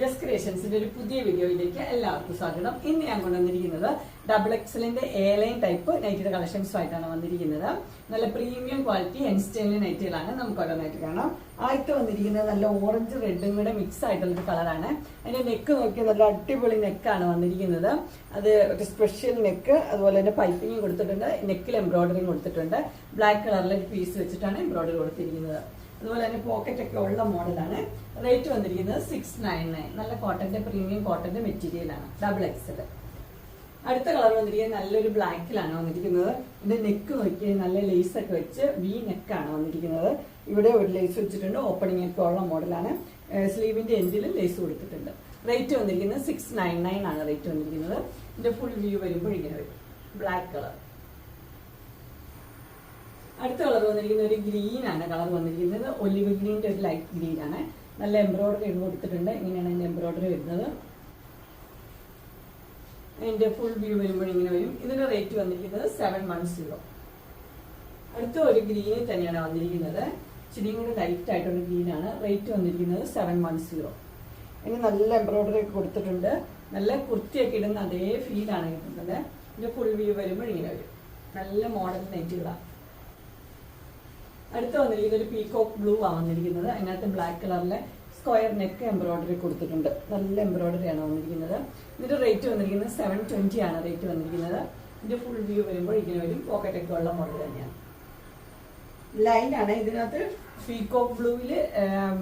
Just ക്രിയേഷൻസിന്റെ ഒരു പുതിയ വീഡിയോയിലേക്ക് എല്ലാവർക്കും സ്വാഗതം. ഇന്ന് ഞാൻ കൊണ്ടുവന്നിരിക്കുന്നത് ഡബിൾ എക്സലിന്റെ എ ലൈൻ ടൈപ്പ് നൈറ്റിയുടെ കളക്ഷൻസുമായിട്ടാണ് വന്നിരിക്കുന്നത്. നല്ല പ്രീമിയം ക്വാളിറ്റി എൻസ്റ്റൈലിന്റെ നൈറ്റുകളാണ് നമുക്ക് ഓരോന്നായിട്ട് കാണാം. ആദ്യത്തെ വന്നിരിക്കുന്നത് നല്ല ഓറഞ്ച് റെഡും കൂടെ മിക്സ് ആയിട്ടുള്ള ഒരു കളറാണ് അതിന്റെ നെക്ക് നോക്കിയാൽ നല്ല അടിപൊളി നെക്കാണ് വന്നിരിക്കുന്നത്. അത് ഒരു സ്പെഷ്യൽ നെക്ക് അതുപോലെ തന്നെ പൈപ്പിങ്ങും കൊടുത്തിട്ടുണ്ട്. നെക്കിൽ എംബ്രോയിഡറിയും കൊടുത്തിട്ടുണ്ട്. ബ്ലാക്ക് കളറിലെ ഒരു പീസ് വെച്ചിട്ടാണ് എംബ്രോയിഡറി കൊടുത്തിരിക്കുന്നത്. അതുപോലെ തന്നെ പോക്കറ്റ് ഒക്കെ ഉള്ള മോഡലാണ് റേറ്റ് വന്നിരിക്കുന്നത് സിക്സ് നയൻ നയൻ നല്ല കോട്ടന്റെ പ്രീമിയം കോട്ടന്റെ മെറ്റീരിയലാണ് ഡബിൾ എക്സൽ അടുത്ത കളർ വന്നിരിക്കുന്നത് നല്ലൊരു ബ്ലാക്കിലാണ് വന്നിരിക്കുന്നത്. ഇതിന്റെ നെക്ക് നോക്കി നല്ല ലേസ് ഒക്കെ വെച്ച് വി നെക്കാണ് വന്നിരിക്കുന്നത്. ഇവിടെ ഒരു ലേസ് വെച്ചിട്ടുണ്ട്. ഓപ്പണിംഗ് ഒക്കെ ഉള്ള മോഡലാണ് സ്ലീവിന്റെ എൻഡിൽ ലേസ് കൊടുത്തിട്ടുണ്ട്. റേറ്റ് വന്നിരിക്കുന്നത് സിക്സ് നയൻ നയൻ ആണ് റേറ്റ് വന്നിരിക്കുന്നത്. ഇതിന്റെ ഫുൾ വ്യൂ വരുമ്പോൾ ഇങ്ങനെ വരും. ബ്ലാക്ക് കളർ അടുത്ത കളർ വന്നിരിക്കുന്നത് ഒരു ഗ്രീൻ ആണ്. കളർ വന്നിരിക്കുന്നത് ഒലിവ് ഗ്രീന്റെ ഒരു ലൈറ്റ് ഗ്രീൻ ആണ്. നല്ല എംബ്രോയിഡറി കൊടുത്തിട്ടുണ്ട്. ഇങ്ങനെയാണ് അതിന്റെ എംബ്രോയിഡറി വരുന്നത്. അതിന്റെ ഫുൾ വ്യൂ വരുമ്പോൾ ഇങ്ങനെ വരും. ഇതിന്റെ റേറ്റ് വന്നിരിക്കുന്നത് സെവൻ വൺ സീറോ അടുത്ത ഒരു ഗ്രീനിൽ തന്നെയാണ് വന്നിരിക്കുന്നത്. ഇച്ചിരിയും ലൈറ്റ് ആയിട്ടുള്ള ഗ്രീനാണ് റേറ്റ് വന്നിരിക്കുന്നത് സെവൻ വൺ സീറോ ഇനി നല്ല എംബ്രോയിഡറി ഒക്കെ കൊടുത്തിട്ടുണ്ട്. നല്ല കുർത്തിയൊക്കെ ഇടുന്ന അതേ ഫീലാണ് കിട്ടുന്നത്. ഇതിന്റെ ഫുൾ വ്യൂ വരുമ്പോൾ ഇങ്ങനെ വരും. നല്ല മോഡൽ നെറ്റുകളാണ് അടുത്ത വന്നിരിക്കുന്നത് ഒരു പീകോക്ക് ബ്ലൂ ആണ് വന്നിരിക്കുന്നത്. അതിനകത്ത് ബ്ലാക്ക് കളറിലെ സ്ക്വയർ നെക്ക് എംബ്രോയിഡറി കൊടുത്തിട്ടുണ്ട്. നല്ല എംബ്രോയിഡറി ആണ് വന്നിരിക്കുന്നത്. ഇതിന്റെ റേറ്റ് വന്നിരിക്കുന്നത് സെവൻ ട്വന്റി ആണ് റേറ്റ് വന്നിരിക്കുന്നത്. ഇതിന്റെ ഫുൾ വ്യൂ വരുമ്പോൾ ഇങ്ങനെ വരും പോക്കറ്റ് ഒക്കെ ഉള്ള മോഡൽ തന്നെയാണ്. ലൈൻ ആണ് ഇതിനകത്ത് പീകോക്ക് ബ്ലൂവിൽ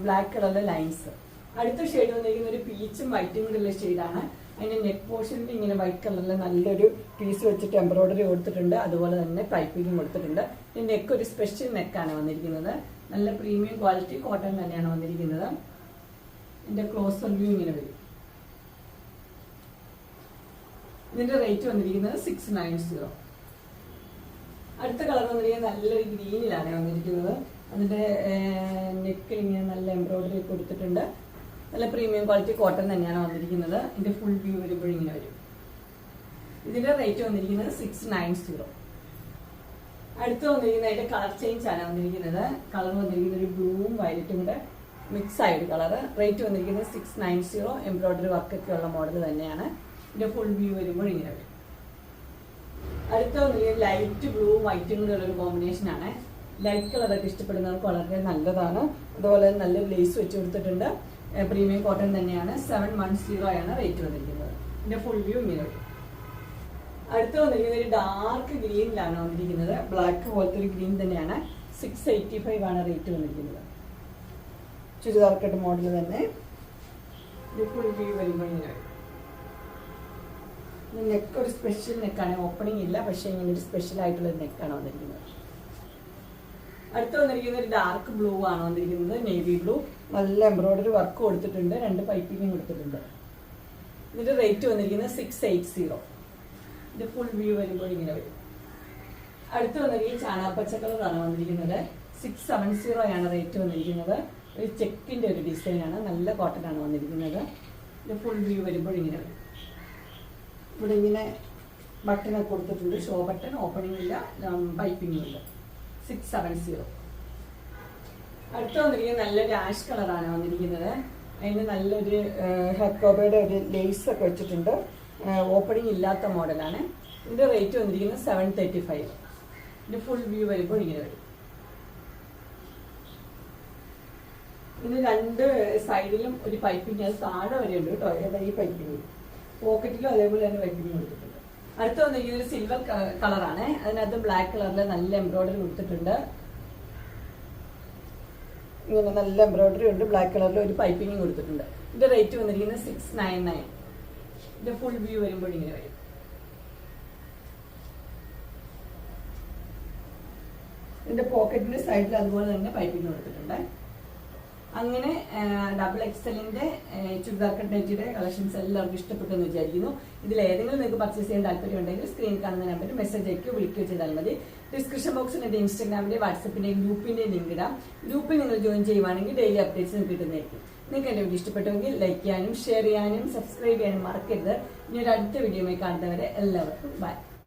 ബ്ലാക്ക് കളറിലെ ലൈൻസ് അടുത്ത ഷെയ്ഡ് വന്നിരിക്കുന്ന ഒരു പീച്ചും വൈറ്റും കൂടെ ഉള്ള ഷെയ്ഡാണ് അതിന്റെ നെക്ക് പോർഷനിൽ ഇങ്ങനെ വൈറ്റ് കളറിൽ നല്ലൊരു പീസ് വെച്ചിട്ട് എംബ്രോയിഡറി കൊടുത്തിട്ടുണ്ട്. അതുപോലെ തന്നെ പൈപ്പിങ്ങും കൊടുത്തിട്ടുണ്ട്. ഈ നെക്ക് ഒരു സ്പെഷ്യൽ നെക്കാണ് വന്നിരിക്കുന്നത്. നല്ല പ്രീമിയം ക്വാളിറ്റി കോട്ടൺ തന്നെയാണ് വന്നിരിക്കുന്നത്. ഇതിന്റെ ക്ലോസ് വ്യൂ ഇങ്ങനെ വരും. ഇതിന്റെ റേറ്റ് വന്നിരിക്കുന്നത് സിക്സ് നയൻ സീറോ അടുത്ത കളർ വന്നിരിക്കുന്നത് നല്ലൊരു ഗ്രീനിലാണ് വന്നിരിക്കുന്നത്. അതിന്റെ നെക്കിൽ ഇങ്ങനെ നല്ല എംബ്രോയിഡറി കൊടുത്തിട്ടുണ്ട്. നല്ല പ്രീമിയം ക്വാളിറ്റി കോട്ടൺ തന്നെയാണ് വന്നിരിക്കുന്നത്. ഇതിന്റെ ഫുൾ വ്യൂ വരുമ്പോൾ ഇങ്ങനെ വരും. ഇതിന്റെ റേറ്റ് വന്നിരിക്കുന്നത് സിക്സ് നയൻ സീറോ അടുത്ത് വന്നിരിക്കുന്ന അതിന്റെ കളർ ചേഞ്ച് ആണ് വന്നിരിക്കുന്നത്. കളർ വന്നിരിക്കുന്നത് ഒരു ബ്ലൂവും വയലറ്റും കൂടെ മിക്സ് ആയൊരു കളറ് റേറ്റ് വന്നിരിക്കുന്നത് six nine zero embroidery work ഒക്കെ ഉള്ള മോഡൽ തന്നെയാണ്. ഇതിന്റെ ഫുൾ വ്യൂ വരുമ്പോൾ ഇങ്ങനെ വരും. അടുത്ത വന്നിരിക്കുന്നത് ലൈറ്റ് ബ്ലൂ വൈറ്റും കൂടെ ഉള്ള ഒരു കോമ്പിനേഷൻ ആണ്. ലൈറ്റ് കളറൊക്കെ ഇഷ്ടപ്പെടുന്നവർക്ക് വളരെ നല്ലതാണ്. അതുപോലെ നല്ല ലേസ് വെച്ച് കൊടുത്തിട്ടുണ്ട്. പ്രീമിയം കോട്ടൺ തന്നെയാണ്. സെവൻ വൺ സീറോ ആണ് റേറ്റ് വന്നിരിക്കുന്നത്. ഇതിന്റെ ഫുൾ വ്യൂ ഇങ്ങനെ അടുത്ത് വന്നിരിക്കുന്നത് ഒരു ഡാർക്ക് ഗ്രീനിലാണ് വന്നിരിക്കുന്നത്. ബ്ലാക്ക് പോലത്തെ ഒരു ഗ്രീൻ തന്നെയാണ്. സിക്സ് എയ്റ്റി ഫൈവ് ആണ് റേറ്റ് വന്നിരിക്കുന്നത്. ചുരിദാർ കട്ട് മോഡൽ തന്നെ ഫുൾ വ്യൂ വരുമ്പോൾ നെക്ക് ഒരു സ്പെഷ്യൽ നെക്കാണ് ഓപ്പണിംഗ് ഇല്ല പക്ഷേ ഇങ്ങനെ ഒരു സ്പെഷ്യൽ ആയിട്ടുള്ള നെക്കാണ് വന്നിരിക്കുന്നത്. അടുത്ത് വന്നിരിക്കുന്നത് ഒരു ഡാർക്ക് ബ്ലൂ ആണ് വന്നിരിക്കുന്നത് നേവി ബ്ലൂ നല്ല എംബ്രോയിഡറി വർക്ക് കൊടുത്തിട്ടുണ്ട് രണ്ട് പൈപ്പിങ്ങും കൊടുത്തിട്ടുണ്ട്. ഇതിന്റെ റേറ്റ് വന്നിരിക്കുന്നത് സിക്സ് എയ്റ്റ് സീറോ ഇത് ഫുൾ വ്യൂ വരുമ്പോൾ ഇങ്ങനെ വരും. അടുത്ത് വന്നിരിക്കുന്നത് ചാണാപ്പച്ച കളറാണ് വന്നിരിക്കുന്നത്. സിക്സ് സെവൻ സീറോ ആണ് റേറ്റ് വന്നിരിക്കുന്നത്. ഒരു ചെക്കിന്റെ ഒരു ഡിസൈൻ ആണ്. നല്ല കോട്ടൺ ആണ് വന്നിരിക്കുന്നത്. ഇത് ഫുൾ വ്യൂ വരുമ്പോൾ ഇങ്ങനെ വരും. ഇവിടെ ഇങ്ങനെ ബട്ടനൊക്കെ കൊടുത്തിട്ടുണ്ട്. ഷോ ബട്ടൺ ഓപ്പണിംഗ് ഇല്ല പൈപ്പിംഗും ഇല്ല. സിക്സ് സെവൻ സീറോ അടുത്ത വന്നിരിക്കുന്നത് നല്ലൊരു ആഷ് കളറാണ് വന്നിരിക്കുന്നത്. അതിന് നല്ലൊരു ഹെക്കോബയുടെ ഒരു ലേസ് ഒക്കെ വെച്ചിട്ടുണ്ട്. ഓപ്പണിംഗ് ഇല്ലാത്ത മോഡലാണ് ഇതിന്റെ റേറ്റ് വന്നിരിക്കുന്നത് സെവൻ തേർട്ടി ഫൈവ് ഇതിന്റെ ഫുൾ വ്യൂ വരുമ്പോൾ ഇങ്ങനെ വരും. ഇതിന് രണ്ട് സൈഡിലും ഒരു പൈപ്പിംഗ് അത് താഴെ വരെ ഉണ്ട് കേട്ടോ ഈ പൈപ്പിംഗ് പോക്കറ്റിലും അതേപോലെ തന്നെ പൈപ്പിംഗ് കൊടുത്തിട്ടുണ്ട്. അടുത്ത ഈ ഒരു സിൽവർ കളറാണ് അതിനകത്ത് ബ്ലാക്ക് കളറിൽ നല്ല എംബ്രോയിഡറി കൊടുത്തിട്ടുണ്ട്. ഇങ്ങനെ നല്ല എംബ്രോയിഡറി ഉണ്ട്. ബ്ലാക്ക് കളറിൽ ഒരു പൈപ്പിങ്ങും കൊടുത്തിട്ടുണ്ട്. ഇതിന്റെ റേറ്റ് വന്നിരിക്കുന്നത് സിക്സ് നയൻ നയൻ ഇതിന്റെ ഫുൾ വ്യൂ വരുമ്പോൾ ഇങ്ങനെ വരും. ഇതിന്റെ പോക്കറ്റിന്റെ സൈഡിൽ അതുപോലെ തന്നെ പൈപ്പിങ് കൊടുത്തിട്ടുണ്ട്. അങ്ങനെ ഡബിൾ എക്സലിന്റെ ചുരിദാർ കട്ടേറ്റിയുടെ കളക്ഷൻസ് എല്ലാവർക്കും ഇഷ്ടപ്പെട്ടു എന്ന് വിചാരിക്കുന്നു. ഇതിൽ ഏതെങ്കിലും നിങ്ങൾക്ക് പർച്ചേസ് ചെയ്യാൻ താല്പര്യം ഉണ്ടെങ്കിൽ സ്ക്രീൻ കാണുന്ന നമ്പറിൽ മെസ്സേജ് അയക്കുകയോ വിളിക്കുകയോ ചെയ്താൽ മതി. ഡിസ്ക്രിപ്ഷൻ ബോക്സിൽ എന്റെ ഇൻസ്റ്റാഗ്രാമിന്റെ വാട്സപ്പിന്റെ ഗ്രൂപ്പിന്റെ ലിങ്ക് ഇടാം. ഗ്രൂപ്പിൽ നിങ്ങൾ ജോയിൻ ചെയ്യുവാണെങ്കിൽ ഡെയിലി അപ്ഡേറ്റ്സ് കിട്ടുന്നതായിരിക്കും. നിങ്ങൾക്ക് എന്റെ വീഡിയോ ഇഷ്ടപ്പെട്ടുവെങ്കിൽ ലൈക്ക് ചെയ്യാനും ഷെയർ ചെയ്യാനും സബ്സ്ക്രൈബ് ചെയ്യാനും മറക്കരുത്. ഇനി ഒരു അടുത്ത വീഡിയോയുമായി കാണുന്നവരെ എല്ലാവർക്കും ബൈ